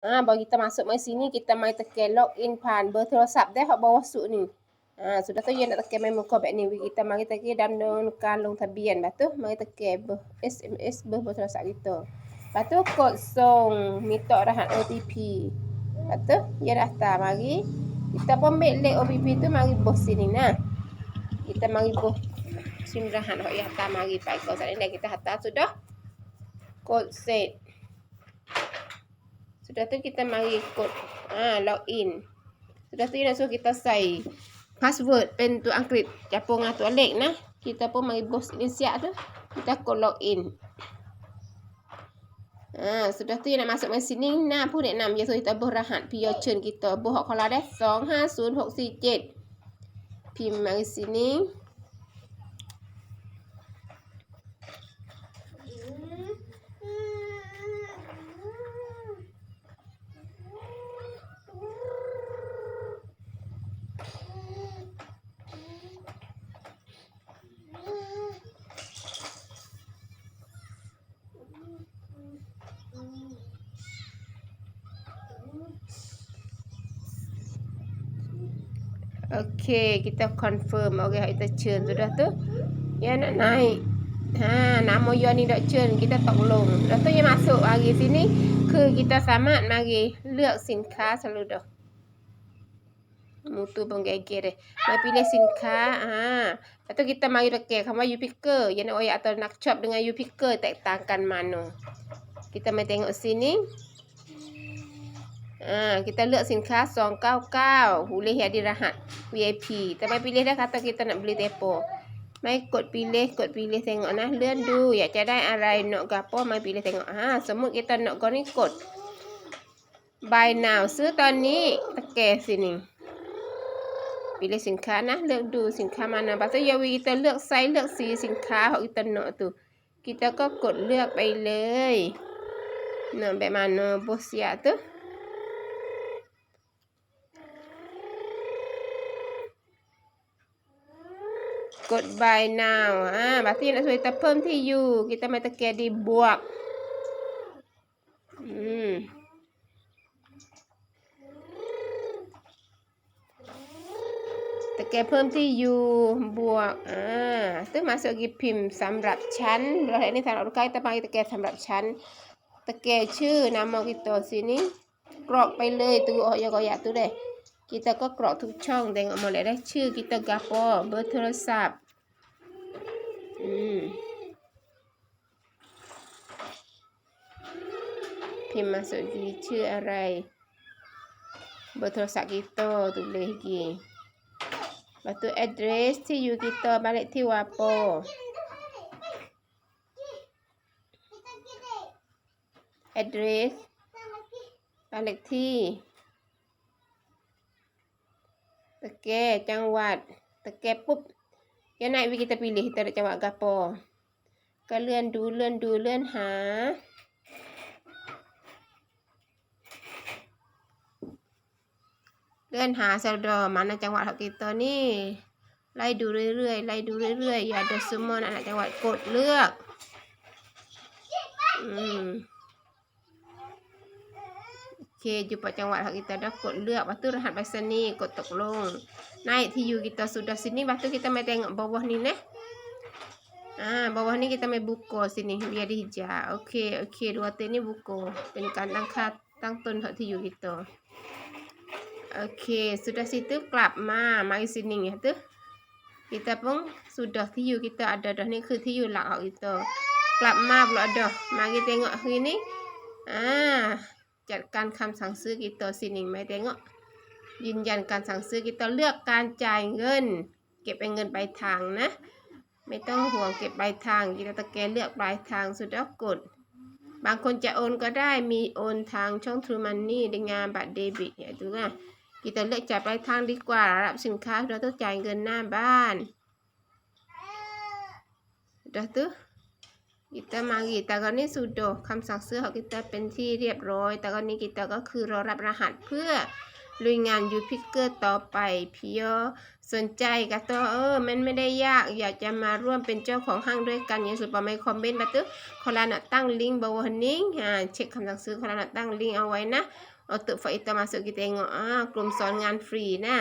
Ah ha, baru kita masuk mai sini kita mai tekan log in pan betul berterusap dah, hak bawah su ni. Ha, sudah tu ya nak tekan main muka back ni kita mari tekan dan menunjukkan long tabian batu mari tekan ber SMS betul berterusap kita. Batu kod song minta rahat OTP. Batu ya dah tak mari kita pun make leg OTP tu mari bos sini nah. Kita mari bos sim rahat hak ya tak mari Baik kau sat ni kita hatta sudah. Code set. Sudah tu kita mari ikut ah log in. Sudah tu dah suruh kita sai password pen tu angkrit capung atau lah, alik nah. Kita pun mari bos ini siap tu. Kita kod in. Ha, sudah tu nak masuk mesin ni nah pun nak nam so kita boh rahat pi kita boh kalau dah 25067. Pin mari sini. Okey, kita confirm orang okay, kita churn sudah tu. Ya nak naik. Ha, nama yo ni dak churn, kita tak ulung. Dah tu yang masuk hari sini ke kita sama mari lihat sinka selalu dah. Mutu pun gege deh. Mai pilih sinka, ha. Lepas tu kita mari reke kamu you picker. Yang nak oi atau nak chop dengan you picker tak tangkan mana. Kita mai tengok sini. ากิตาเลือกสินค้า 299หูเลียดีรหัส VIP แต่ไม่ไปเลือกนะคะตะกี้ตนับริเตโปไม่กดปีเลียกดปีเลียเซงอ่ะนะเลื่อนดูอยากจะได้อะไรเนาะกาโปไม่ปีเลียเซงอ่ะสมมติกิตาเนาะก็นี่กด buy n าวซื้อตอนนี้ตะแกสิหนิ่ปีเลียสินค้านะเลือกดูสินค้ามาหนาบัตรยาวีกิตาเลือกไซส์เลือกสีสินค้าของกิตาเนาะตัวกิตาก็กดเลือกไปเลยเนาะแบบมาเนาะบุษยาตู้กด buy now อ่าบัตรที่นะสวยแต่เพิ่มที่อยู่กิตามาตะเกียดีบวกอืมแต่เกเพิ่มที่ยูบวกอ่าตึ้งมาสกิพิมพ์สำหรับฉันเราเห็นในทางออกกายตะปังตะเกสำหรับฉันตะเกชื่อนามอกิโตสินี้กรอกไปเลยตัวออยกอยากตัวเดยกีตาก็กรอกทุกช่องแดงออกมาแล้วได้ชื่อกีตากาโปอเบอร์โทรศัพท์อืมพิมพ์มาสุดีชื่ออะไร เบอร์โทรศัพท์กีตาตุเลกีมาะตัวอ d เดรสที่อยู่กีตาบ้านเลขที่วาโปอ d เดรสบ้านเลขที่ตะแกจังหวัดตะแกปุ๊บจะไหนวิกิตาพิลิตจังหวัดกาปอก็เลื่อนดูเลื่อนดูเลื่อนหา เลื่อนหาเซลดอมันในจังหวัดเขากินตอวนี้ไล่ดูเรื่อยๆไล่ดูเรื่อยๆอย่าเดซูมอนอันจังหวัดกดเลือกอืม Okey, jumpa jawat hak kita dah kod lihat. Lepas tu rahat bahasa ni, kod tok long. Naik tiu kita sudah sini. Lepas tu kita mai tengok bawah ni neh. Ah, bawah ni kita mai buka sini. Biar dia hijau. Okey, okey. Dua tu ni buka. Penyekan tang kat tun hak tiu kita. Okey, sudah situ. Kelab ma. Mari sini ya tu. Kita pun sudah tiu kita ada dah ni. Ke tiu lah hak kita. Kelab ma pula ada. Mari tengok hari ni. Ah. จัดการคำสั่งซื้อกี่ตัวสินิงไม่เด้งยืนยันการสั่งซื้อกี่ตัวเลือกการจ่ายเงิน เก็บเป็นเงินปลายทางนะ ไม่ต้องห่วงเก็บปลายทางกีตาตะแกเลือกปลายทางสุดยอดกดบางคนจะโอนก็ได้มีโอนทางช่องทรูมันนี่ดงานบัตรเดบิตเนี่ยดูนะกีตาเลือกจ่ายปลายทางดีกว่ารับสินค้าเราต้องจ่ายเงินหน้าบ้านด a ต tu กิตามากีตาก็นี่ สุดโดคำสั่งซื้อของกิตาเป็นที่เรียบร้อย แต่ก็นี้กิตาก็คือรอรับรหัสเพื่อลุยงานยูพิกเกอร์ต่อไป พี่ยอสนใจก็ตัวเออมันไม่ได้ยาก อยากจะมาร่วมเป็นเจ้าของห้างด้วยกันยังสุดปรไม่คอมเมนต์มาตึ๊กคอลานะตั้งลิงก์บวนิ่งอ่าเช็คคำสั่งซื้อคอลานะตั้งลิงก์เอาไว้นะเอาตึกไฟตมาสุกิเตงอ่ากลุ่มสอนงานฟรีนะ